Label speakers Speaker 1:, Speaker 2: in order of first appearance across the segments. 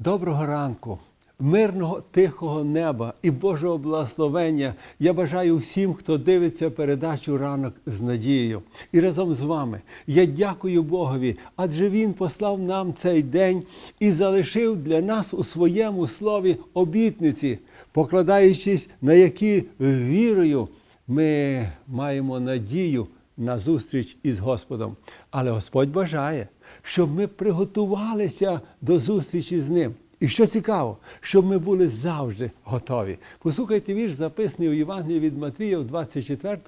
Speaker 1: Доброго ранку, мирного тихого неба і Божого благословення я бажаю всім, хто дивиться передачу ранок з надією. І разом з вами я дякую Богові, адже Він послав нам цей день і залишив для нас у своєму слові обітниці, покладаючись на які вірою ми маємо надію на зустріч із Господом. Але Господь бажає, щоб ми приготувалися до зустрічі з ним. І що цікаво, щоб ми були завжди готові. Послухайте вірш, записаний у Євангелії від Матвія в 24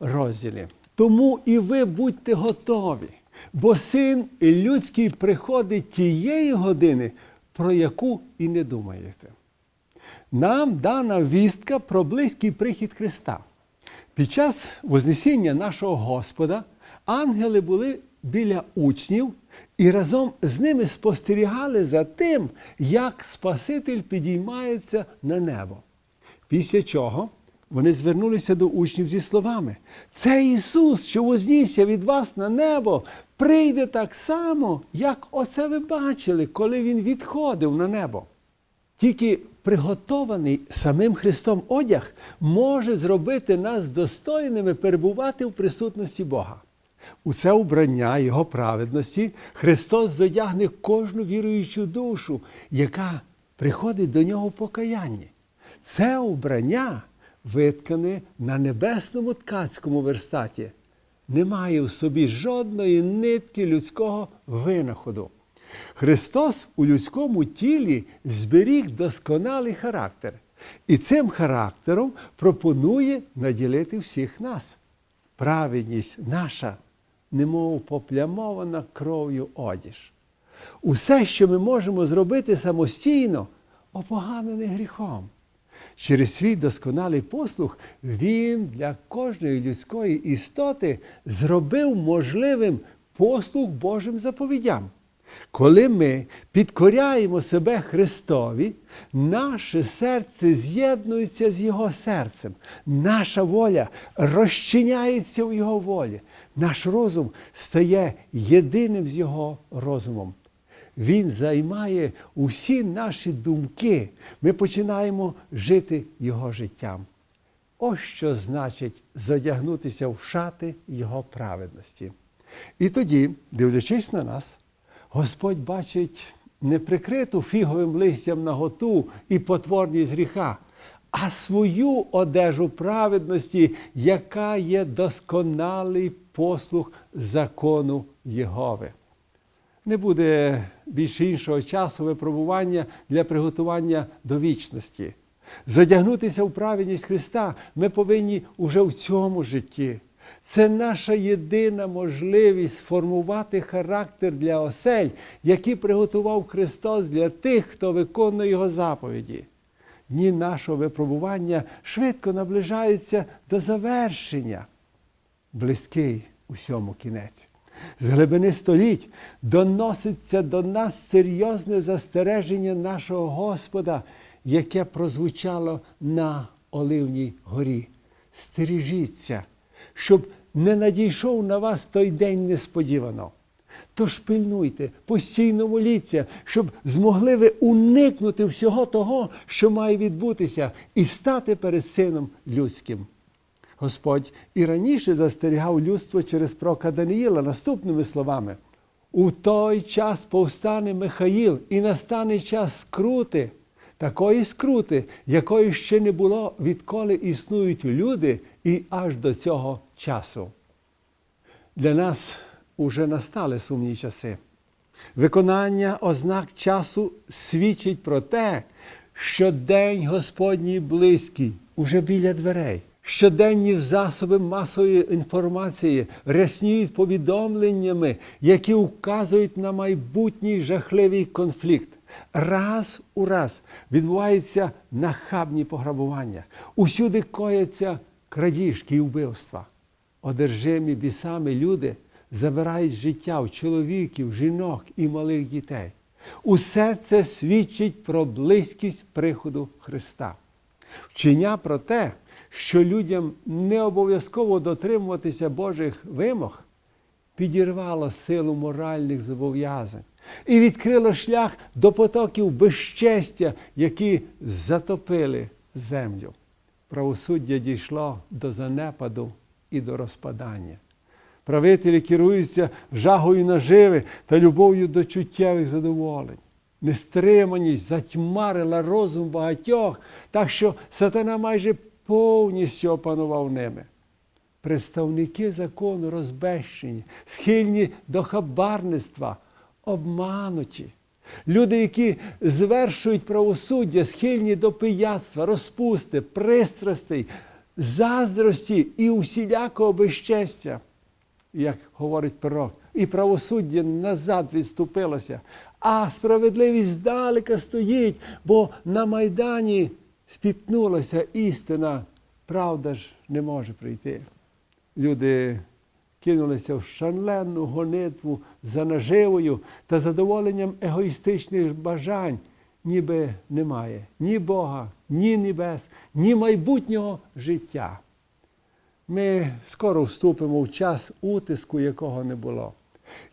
Speaker 1: розділі. Тому і ви будьте готові, бо син людський приходить тієї години, про яку і не думаєте. Нам дана вістка про близький прихід Христа. Під час Вознесіння нашого Господа ангели були біля учнів і разом з ними спостерігали за тим, як Спаситель підіймається на небо. Після чого вони звернулися до учнів зі словами: Це Ісус, що вознісся від вас на небо, прийде так само, як оце ви бачили, коли Він відходив на небо. Тільки приготований самим Христом одяг може зробити нас достойними перебувати в присутності Бога. У це убрання Його праведності Христос зодягне кожну віруючу душу, яка приходить до нього в покаянні. Це убрання виткане на небесному ткацькому верстаті. Немає в собі жодної нитки людського винаходу. Христос у людському тілі зберіг досконалий характер, і цим характером пропонує наділити всіх нас. Праведність наша, немов поплямована кров'ю одіж. Усе, що ми можемо зробити самостійно, опоганене гріхом. Через свій досконалий послух Він для кожної людської істоти зробив можливим послуг Божим заповідям. Коли ми підкоряємо себе Христові, наше серце з'єднується з Його серцем, наша воля розчиняється у Його волі, наш розум стає єдиним з Його розумом. Він займає усі наші думки. Ми починаємо жити Його життям. Ось що значить задягнутися в шати Його праведності. І тоді, дивлячись на нас, Господь бачить не прикриту фіговим листям наготу і потворність гріха, а свою одежу праведності, яка є досконалий послух закону Єгови. Не буде більше іншого часу випробування для приготування до вічності. Задягнутися в праведність Христа ми повинні уже в цьому житті. Це наша єдина можливість сформувати характер для осель, які приготував Христос для тих, хто виконує Його заповіді. Дні нашого випробування швидко наближаються до завершення. Близький усьому кінець. З глибини століть доноситься до нас серйозне застереження нашого Господа, яке прозвучало на Оливній горі. Стережіться, щоб не надійшов на вас той день несподівано. Тож пильнуйте, постійно моліться, щоб змогли ви уникнути всього того, що має відбутися, і стати перед Сином Людським. Господь і раніше застерігав людство через пророка Даниїла наступними словами: у той час повстане Михаїл, і настане час скрути, такої скрути, якої ще не було, відколи існують люди, і аж до цього часу. Для нас уже настали сумні часи. Виконання ознак часу свідчить про те, що день Господній близький, уже біля дверей. Щоденні засоби масової інформації рясніють повідомленнями, які вказують на майбутній жахливий конфлікт. Раз у раз відбуваються нахабні пограбування, усюди кояться крадіжки і вбивства. Одержимі бісами люди забирають життя в чоловіків, жінок і малих дітей. Усе це свідчить про близькість приходу Христа. Вчення про те, що людям не обов'язково дотримуватися Божих вимог, підірвало силу моральних зобов'язань, і відкрило шлях до потоків безчестя, які затопили землю. Правосуддя дійшло до занепаду і до розпадання. Правителі керуються жагою наживи та любов'ю до чуттєвих задоволень. Нестриманість затьмарила розум багатьох, так що сатана майже повністю опанував ними. Представники закону розбещені, схильні до хабарництва, обмануті. Люди, які звершують правосуддя, схильні до пияцтва, розпусти, пристрастей, заздрості і усілякого безчестя як говорить пророк, і правосуддя назад відступилося, а справедливість здалека стоїть, бо на Майдані спітнулася істина, правда ж не може прийти. Люди кинулися в шалену гонитву за наживою та задоволенням егоїстичних бажань, ніби немає ні Бога, ні небес, ні майбутнього життя. Ми скоро вступимо в час утиску, якого не було.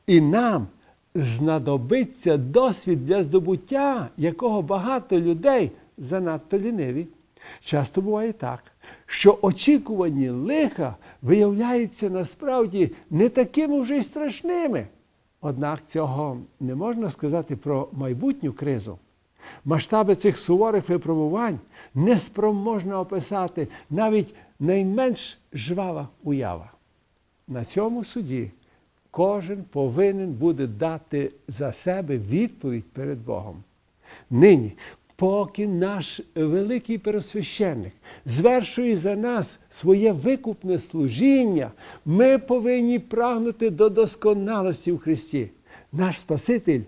Speaker 1: І нам знадобиться досвід для здобуття, якого багато людей занадто ліниві. Часто буває так, що очікувані лиха виявляються насправді не такими вже й страшними. Однак цього не можна сказати про майбутню кризу. Масштаби цих суворих випробувань неспроможна описати навіть найменш жвава уява. На цьому суді кожен повинен буде дати за себе відповідь перед Богом. Нині, поки наш великий пересвященник звершує за нас своє викупне служіння, ми повинні прагнути до досконалості в Христі. Наш Спаситель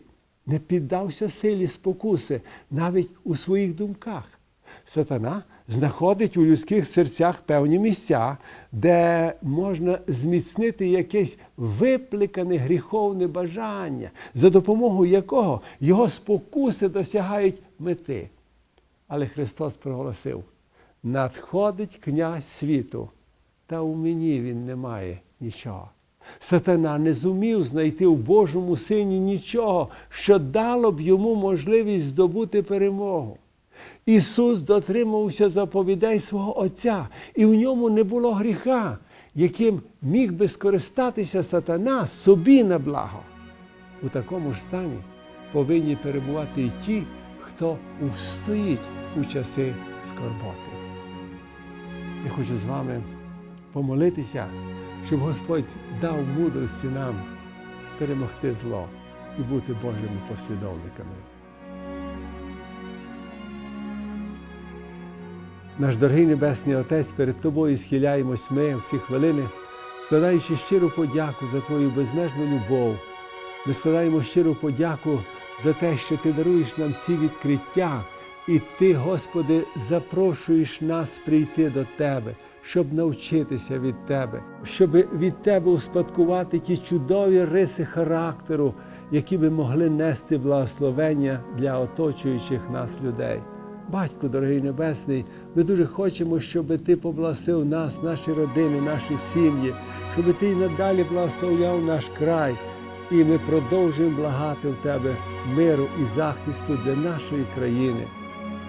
Speaker 1: не піддався силі спокуси навіть у своїх думках. Сатана знаходить у людських серцях певні місця, де можна зміцнити якесь випликане гріховне бажання, за допомогою якого його спокуси досягають мети. Але Христос проголосив: надходить князь світу, та у мені він не має нічого. Сатана не зумів знайти в Божому сині нічого, що дало б йому можливість здобути перемогу. Ісус дотримувався заповідей свого Отця, і в ньому не було гріха, яким міг би скористатися сатана собі на благо. У такому ж стані повинні перебувати і ті, хто устоїть у часи скорботи. Я хочу з вами помолитися, щоб Господь дав мудрості нам перемогти зло і бути Божими послідовниками. Наш дорогий Небесний Отець, перед Тобою схиляємось ми в ці хвилини, складаючи щиру подяку за Твою безмежну любов. Ми складаємо щиру подяку за те, що Ти даруєш нам ці відкриття, і Ти, Господи, запрошуєш нас прийти до Тебе, щоб навчитися від Тебе, щоб від Тебе успадкувати ті чудові риси характеру, які би могли нести благословення для оточуючих нас людей. Батько, дорогий Небесний, ми дуже хочемо, щоб Ти поблагословив нас, наші родини, наші сім'ї, щоб Ти й надалі благословляв наш край. І ми продовжуємо благати в Тебе миру і захисту для нашої країни.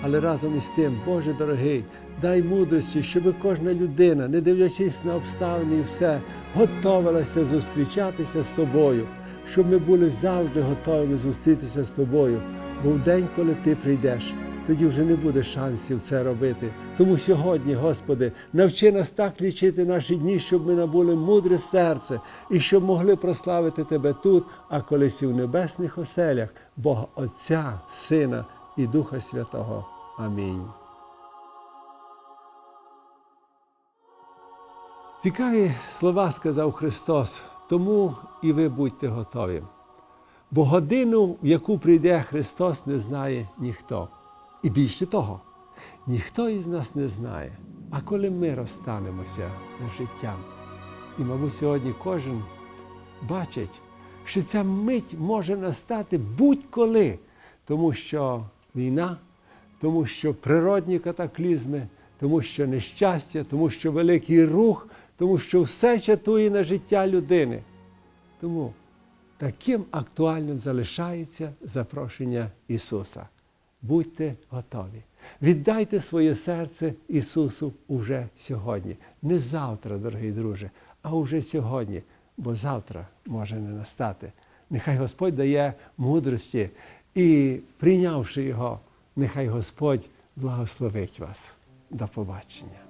Speaker 1: Але разом із тим, Боже дорогий, дай мудрості, щоб кожна людина, не дивлячись на обставини і все, готовилася зустрічатися з тобою, щоб ми були завжди готовими зустрітися з тобою. Бо в день, коли ти прийдеш, тоді вже не буде шансів це робити. Тому сьогодні, Господи, навчи нас так лічити наші дні, щоб ми набули мудре серце і щоб могли прославити Тебе тут, а колись і в небесних оселях, Бога Отця, Сина і Духа Святого. Амінь. Цікаві слова сказав Христос, тому і ви будьте готові. Бо годину, в яку прийде Христос, не знає ніхто. І більше того, ніхто із нас не знає, а коли ми розстанемося з життям. І, мабуть, сьогодні кожен бачить, що ця мить може настати будь-коли, тому що війна, тому що природні катаклізми, тому що нещастя, тому що великий рух, тому що все чатує на життя людини. Тому таким актуальним залишається запрошення Ісуса. Будьте готові. Віддайте своє серце Ісусу уже сьогодні. Не завтра, дорогий друже, а уже сьогодні, бо завтра може не настати. Нехай Господь дає мудрості і, прийнявши його, нехай Господь благословить вас. До побачення.